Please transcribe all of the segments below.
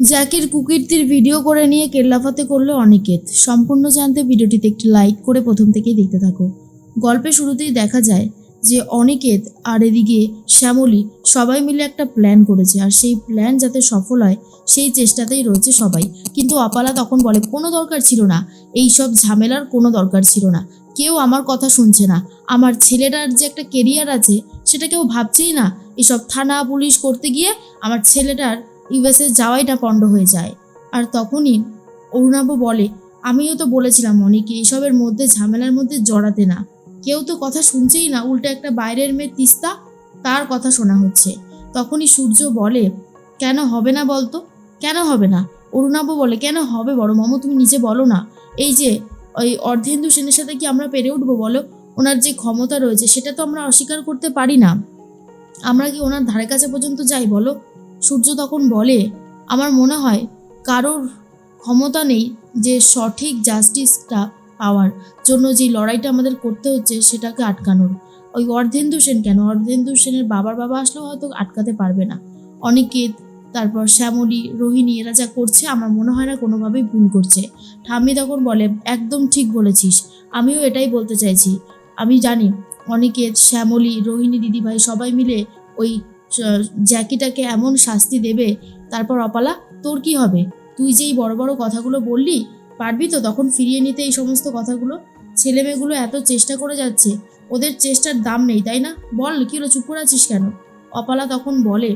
জ্যাকের কুকীর্তির video করে নিয়ে কেল্লাফাতে করল অনিকেত। সম্পূর্ণ জানতে ভিডিওটিতে একটি লাইক করে প্রথম থেকেই দেখতে থাকো। গল্পের শুরুতেই দেখা যায় যে অনিকেত আর এদিকে শ্যামলী সবাই মিলে একটা প্ল্যান করেছে, আর সেই প্ল্যান যাতে সফল হয়, সেই চেষ্টাতেই রয়েছে সবাই। কিন্তু অপালা তখন বলে, কোনো দরকার ছিল না। এই সব ঝামেলার কোনো দরকার ছিল না। কেউ আমার কথা শুনছে না। আমার ছেলেটার যে একটা কেরিয়ার আছে, সেটা কেউ ভাবছেই না। এসব থানা পুলিশ করতে গিয়ে আমার ছেলেটার ইউএসএ যাওয়াইটা পণ্ড হয়ে যায়। আর তখনই অরুণাভ বলে, আমিও তো বলেছিলাম অনেকে এসবের মধ্যে ঝামেলার মধ্যে জড়াতে না। কেউ তো কথা শুনছেই না, উল্টো একটা বাইরের মেয়ে তিস্তা, তার কথা শোনা হচ্ছে। তখনই সূর্য বলে, কেন হবে না বলতো? কেন হবে না? অরুণাভ বলে, কেন হবে বড় মামু, তুমি নিজে বলো না। এই যে, ওই অর্ধেন্দু সেনের সাথে কি আমরা পেরে উঠবো বলো? ওনার যে ক্ষমতা রয়েছে, সেটা তো আমরা অস্বীকার করতে পারি না। আমরা কি ওনার ধারে কাছে পর্যন্ত যাই বলো? সূর্য তখন বলে, আমার মনে হয় কারোর ক্ষমতা নেই যে সঠিক জাস্টিসটা পাওয়ার জন্য যে লড়াইটা আমাদের করতে হচ্ছে সেটাকে আটকানোর। ওই অর্ধেন্দু সেন কেন? অর্ধেন্দু সেনের বাবার বাবা আসলেও হয়তো আটকাতে পারবে না। অনিকেত, তারপর শ্যামলী, রোহিণী এরা যা করছে আমার মনে হয় না কোনোভাবেই ভুল করছে। ঠাম্মি তখন বলে, একদম ঠিক বলেছিস। আমিও এটাই বলতে চাইছি। আমি জানি অনিকেত, শ্যামলী, রোহিণী, দিদিভাই সবাই মিলে ওই জ্যাকিটাকে এমন শাস্তি দেবে, তারপর অপালা, তোর কি হবে? তুই যেই বড় বড় কথাগুলো বললি, পারবি তো তখন ফিরিয়ে নিতে এই সমস্ত কথাগুলো? ছেলে মেয়েগুলো এত চেষ্টা করে যাচ্ছে, ওদের চেষ্টার দাম নেই, তাই না? বল, কি হলো, চুপ করে আছিস কেন? অপালা তখন বলে,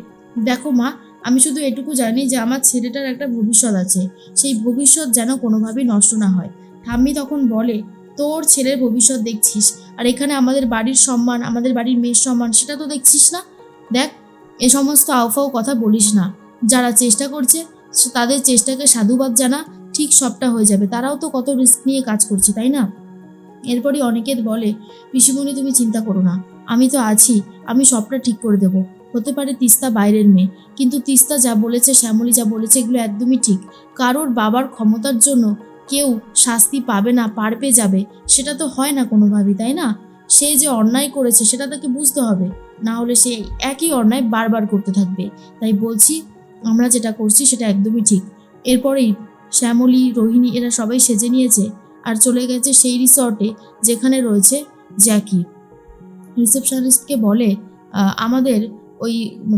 দেখো মা, আমি শুধু এটুকু জানি যে আমার ছেলেটার একটা ভবিষ্যৎ আছে, সেই ভবিষ্যৎ যেন কোনোভাবেই নষ্ট না হয়। ঠাম্মি তখন বলে, তোর ছেলের ভবিষ্যৎ দেখছিস, আর এখানে আমাদের বাড়ির সম্মান, আমাদের বাড়ির মেয়ের সম্মান, সেটা তো দেখছিস না? দেখ এ সমস্ত আউফাও কথা বলিস না। যারা চেষ্টা করছে তাদের চেষ্টাকে সাধুবাদ জানা ঠিক সবটা হয়ে যাবে। তারাও তো কত রিস্ক নিয়ে কাজ করছে, তাই না? এরপরই অনেকের বলে, পিসিমণি, তুমি চিন্তা করো না। আমি তো আছি। আমি সবটা ঠিক করে দেব। হতে পারে তিস্তা বাইরের মেয়ে। কিন্তু তিস্তা যা বলেছে, শ্যামলী যা বলেছে, এগুলো একদমই ঠিক। কারোর বাবার ক্ষমতার জন্য কেউ শাস্তি পাবে না পার পেয়ে যাবে, সেটা তো হয় না কোনোভাবেই, তাই না? সে যে অন্যায় করেছে, সেটা তাকে বুঝতে হবে। না হলে সে একই অন্যায় বারবার করতে থাকবে। তাই বলছি, আমরা যেটা করছি সেটা একদমই ঠিক। এরপরেই শ্যামলী, রোহিণী এরা সবাই সেজে নিয়েছে আর চলে গেছে সেই রিসর্টে যেখানে রয়েছে জ্যাকি। রিসেপশনিস্টকে বলে আমাদের ওই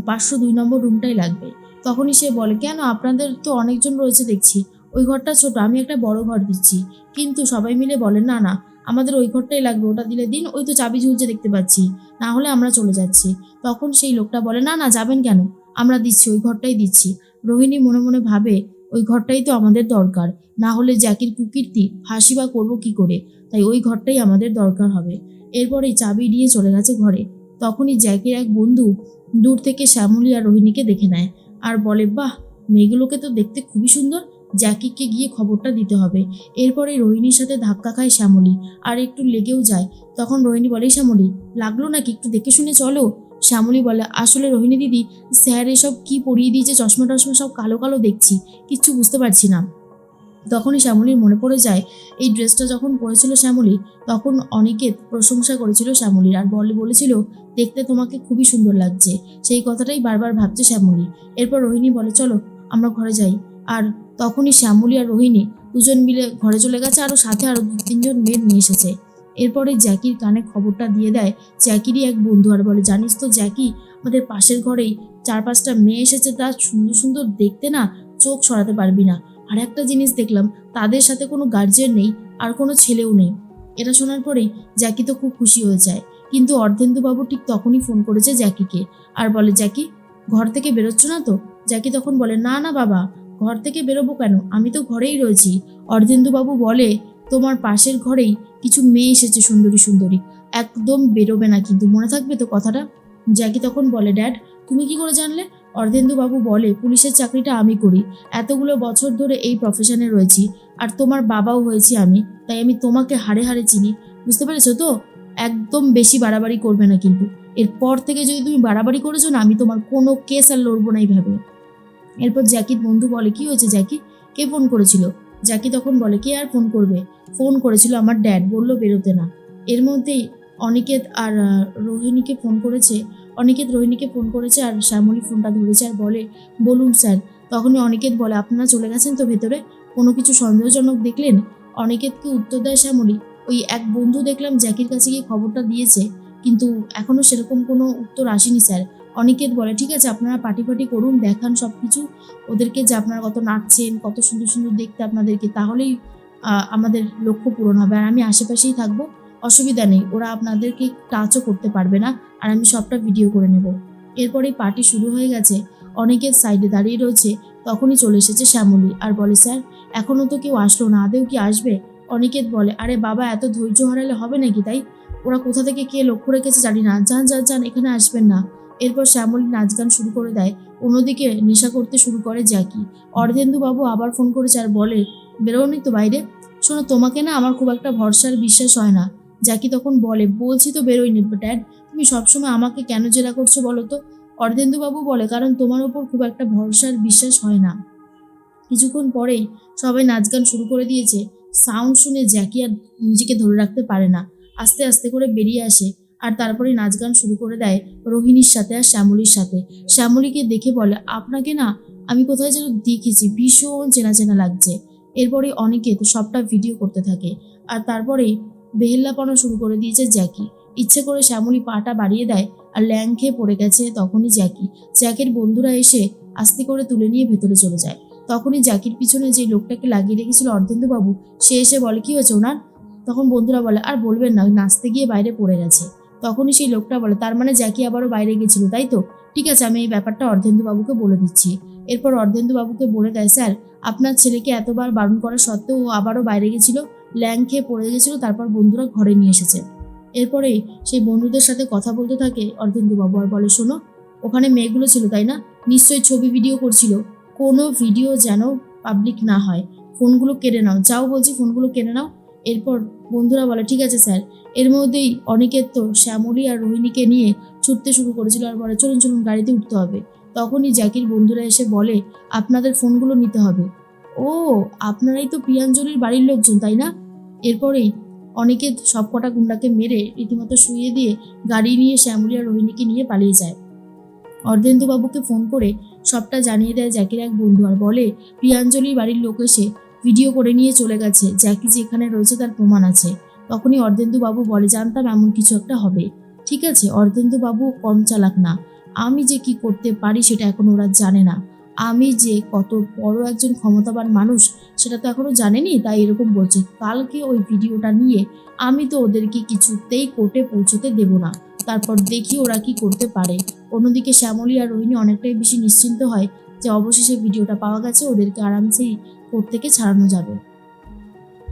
পাঁচশো দুই নম্বর রুমটাই লাগবে। তখনই সে বলে, কেন? আপনাদের তো অনেকজন রয়েছে দেখছি। ওই ঘরটা ছোট, আমি একটা বড় ঘর দিচ্ছি। কিন্তু সবাই মিলে বলে, না না আমাদের ওই ঘরটাই লাগবে, ওটা দিলে দিন, ওই তো চাবি ঝুলছে দেখতে পাচ্ছি। না হলে আমরা চলে যাচ্ছি। তখন সেই লোকটা বলে, না না, যাবেন কেন? আমরা দিচ্ছি, ওই ঘরটাই দিচ্ছি। রোহিণী মনে মনে ভাবে, ওই ঘরটাই তো আমাদের দরকার। না হলে জ্যাকির কুকীর্তি, হাসি বা করব কি করে? তাই ওই ঘরটাই আমাদের দরকার হবে। এরপরেই চাবি নিয়ে চলে গেছে ঘরে। তখনই জ্যাকির এক বন্ধু দূর থেকে শ্যামলী আর রোহিণীকে দেখে নেয়। আর বলে, বাহ, মেয়েগুলোকে তো দেখতে খুবই সুন্দর। জ্যাকিকে গিয়ে খবরটা দিতে হবে। এরপরে রোহিণীর সাথে ধাক্কা খায় শ্যামলী। আর একটু লেগেও যায়। তখন রোহিণী বলে "এই শ্যামলী, লাগল নাকি? একটু দেখে শুনে চলো। শ্যামলী বলে, আসলে রোহিণী দিদি, স্যার এসব কি পরিয়ে দিয়েছে? চশমা টশমা সব কালো কালো দেখছি। কিচ্ছু বুঝতে পারছি না। তখনই শ্যামলীর মনে পড়ে যায়, এই ড্রেসটা যখন পরেছিল শ্যামলী, তখন অনেকে প্রশংসা করেছিল শ্যামলীর আর বলে, বলেছিল, দেখতে তোমাকে খুবই সুন্দর লাগছে। সেই কথাটাই বারবার ভাবছে শ্যামলী। এরপর রোহিণী বলে, চলো, আমরা ঘরে যাই। আর তখনই শ্যামলী আর রোহিণী দুজন মিলে ঘরে চলে গেছে আরও সাথে আরও দু তিনজন মেয়ে নিয়ে এসেছে। এরপরে জ্যাকির কানে খবরটা দিয়ে দেয়, জ্যাকিরই এক বন্ধু। আর বলে, জানিস তো জ্যাকি, আমাদের পাশের ঘরেই চার পাঁচটা মেয়ে এসেছে তার সুন্দর সুন্দর দেখতে না চোখ সরাতে পারবি না। আর একটা জিনিস দেখলাম, তাদের সাথে কোনো গার্জিয়ান নেই আর কোনো ছেলেও নেই। এটা শোনার পরেই জ্যাকি তো খুব খুশি হয়ে যায়। কিন্তু অর্ধেন্দুবাবু ঠিক তখনই ফোন করেছে জ্যাকিকে আর বলে, জ্যাকি, ঘর থেকে বেরোচ্ছ না তো? জ্যাকি তখন বলে, না না বাবা। ঘর থেকে বেরোবো কেন? আমি তো ঘরেই রয়েছি। অর্ধেন্দুবাবু বলে, তোমার পাশের ঘরেই কিছু মেয়ে এসেছে, সুন্দরী সুন্দরী। একদম বেরোবে না কিন্তু, মনে থাকবে তো কথাটা? জ্যাকি তখন বলে, ড্যাড, তুমি কি করে জানলে? অর্ধেন্দুবাবু বলে, পুলিশের চাকরিটা আমি করি। এতগুলো বছর ধরে এই প্রফেশনে রয়েছি। আর তোমার বাবাও হয়েছি আমি, তাই আমি তোমাকে হাড়ে হাড়ে চিনি। বুঝতে পেরেছ তো? একদম বেশি বাড়াবাড়ি করবে না কিন্তু। এরপর থেকে যদি তুমি বাড়াবাড়ি করেছ না, আমি তোমার কোনো কেস আর লড়বো না এইভাবে। এরপর জ্যাকির বন্ধু বলে, কি হয়েছে জ্যাকি? কে ফোন করেছিল? জ্যাকি তখন বলে, কে আর ফোন করবে? ফোন করেছিল আমার ড্যাড বলল বেরোতে না। এর মধ্যেই অনিকেত আর রোহিণীকে ফোন করেছে, অনিকেত রোহিণীকে ফোন করেছে আর শ্যামলী ফোনটা ধরেছে আর বলে, বলুন স্যার তখনই অনিকেত বলে, আপনারা চলে গেছেন তো ভেতরে? কোনো কিছু সন্দেহজনক দেখলেন? অনিকেতকে উত্তর দেয় শ্যামলী, ওই এক বন্ধু দেখলাম জ্যাকির কাছে গিয়ে খবরটা দিয়েছে, কিন্তু এখনও সেরকম কোনো উত্তর আসেনি স্যার অনিকেত বলে, ঠিক আছে, আপনারা পার্টি পার্টি করুন, দেখান সব কিছু ওদেরকে যে আপনারা কত নাচছেন, কত সুন্দর সুন্দর দেখতে আপনাদেরকে, তাহলেই আমাদের লক্ষ্য পূরণ হবে। আর আমি আশেপাশেই থাকব, অসুবিধা নেই। ওরা আপনাদেরকে টাচও করতে পারবে না। আর আমি সবটা ভিডিও করে নেব। এরপরে পার্টি শুরু হয়ে গেছে। অনেকের সাইডে দাঁড়িয়ে রয়েছে। তখনই চলে এসেছে শ্যামলী আর বলে, স্যার এখনও তো কেউ আসলো না। আদেও কি আসবে? অনিকেত বলে, আরে বাবা, এত ধৈর্য হারালে হবে নাকি তাই? ওরা কোথা থেকে কে লক্ষ্য রেখেছে জানি না। যান যান যান, এখানে আসবেন না। এরপর শ্যামলী নাচ গান শুরু করে দেয়। অন্যদিকে নেশা করতে শুরু করে জ্যাকি। অর্ধেন্দু বাবু আবার ফোন করেছে আর বলে, বেরোনি তো বাইরে? শোনো, তোমাকে না আমার খুব একটা ভরসার বিশ্বাস হয় না। জ্যাকি তখন বলে, বলছি তো বেরোয়নি ড্যাড তুমি সবসময় আমাকে কেন জেরা করছ বলো তো? বাবু বলে, কারণ তোমার ওপর খুব একটা ভরসার বিশ্বাস হয় না। কিছুক্ষণ পরেই সবাই নাচ গান শুরু করে দিয়েছে। সাউন্ড শুনে জ্যাকি আর নিজেকে ধরে রাখতে পারে না। আস্তে আস্তে করে বেরিয়ে আসে। আর তারপরে নাচ গান শুরু করে দেয় রোহিণীর সাথে আর শ্যামলীর সাথে। শ্যামলীকে দেখে বলে, আপনাকে না, আমি কোথায় যেন দেখেছি, ভীষণ চেনা চেনা লাগছে। এরপরে অনিকেত সবটা ভিডিও করতে থাকে। আর তারপরেই বেহেল্লাপনা শুরু করে দিয়েছে জ্যাকি। ইচ্ছে করে শ্যামলী পাটা বাড়িয়ে দেয় আর ল্যাং খেয়ে পড়ে গেছে তখনই জ্যাকি। জ্যাকের বন্ধুরা এসে আস্তে করে তুলে নিয়ে ভেতরে চলে যায়। তখনই জ্যাকির পিছনে যে লোকটাকে লাগিয়ে রেখেছিল অর্ধেন্দুবাবু, সে এসে বলে, কি হয়েছে ওনার? তখন বন্ধুরা বলে, আর বলবেন না নাচতে গিয়ে বাইরে পড়ে গেছে। তখনই সেই লোকটা বলে, তার মানে জ্যাকি আবারও বাইরে গেছিল, তাই তো? ঠিক আছে, আমি এই ব্যাপারটা অর্ধেন্দুবাবুকে বলে দিচ্ছি। এরপর অর্ধেন্দুবাবুকে বলে দেয়, স্যার, আপনার ছেলেকে এতবার বারণ করা সত্ত্বেও ও আবারও বাইরে গেছিল, ল্যাং খেয়ে পড়ে গেছিল, তারপর বন্ধুরা ঘরে নিয়ে এসেছে। এরপরে সেই বন্ধুদের সাথে কথা বলতে থাকে অর্ধেন্দুবাবু, আর বলে, শোনো, ওখানে মেয়েগুলো ছিল, তাই না? নিশ্চয়ই ছবি ভিডিও করছিল। কোনো ভিডিও যেন পাবলিক না হয়। ফোনগুলো কেড়ে নাও। যাও বলছি, ফোনগুলো কেড়ে নাও। এরপর বন্ধুরা বলে, ঠিক আছে স্যার। এর মধ্যেই অনেকের তো শ্যামলী আর রোহিণীকে নিয়ে ছুটতে শুরু করেছিল আর বলে, চলুন চলুন, গাড়িতে উঠতে হবে। তখনই জ্যাকির বন্ধুরা এসে বলে, আপনাদের ফোনগুলো নিতে হবে। ও, আপনারাই তো প্রিয়াঞ্জলির বাড়ির লোকজন, তাই না? এরপরেই অনেকে সব কটা গুন্ডাকে মেরে রীতিমতো শুয়ে দিয়ে গাড়ি নিয়ে শ্যামলী আর রোহিণীকে নিয়ে পালিয়ে যায়। অর্ধেন্দুবাবুকে ফোন করে সবটা জানিয়ে দেয় জ্যাকির এক বন্ধু আর বলে প্রিয়াঞ্জলির বাড়ির লোক এসে ভিডিও করে নিয়ে চলে গেছে। জ্যাকি যে এখানে রয়েছে তার প্রমাণ আছে। তখনই অর্ধেন্দুবাবু বলে, জানতাম এমন কিছু একটা হবে। ঠিক আছে, অর্ধেন্দুবাবু কম চালাক না। আমি যে কি করতে পারি সেটা এখন ওরা জানে না। আমি যে কত বড় একজন ক্ষমতাবান মানুষ, সেটা তো এখনও জানেনি, তাই এরকম বলছে। কালকে ওই ভিডিওটা নিয়ে আমি তো ওদেরকে কিছুতেই কোর্টে পৌঁছতে দেব না। তারপর দেখি ওরা কি করতে পারে। অন্যদিকে শ্যামলী আর রোহিণী অনেকটাই বেশি নিশ্চিন্ত হয় যে অবশেষে ভিডিওটা পাওয়া গেছে ওদেরকে আরামসেই কোর্ট থেকে ছাড়ানো যাবে।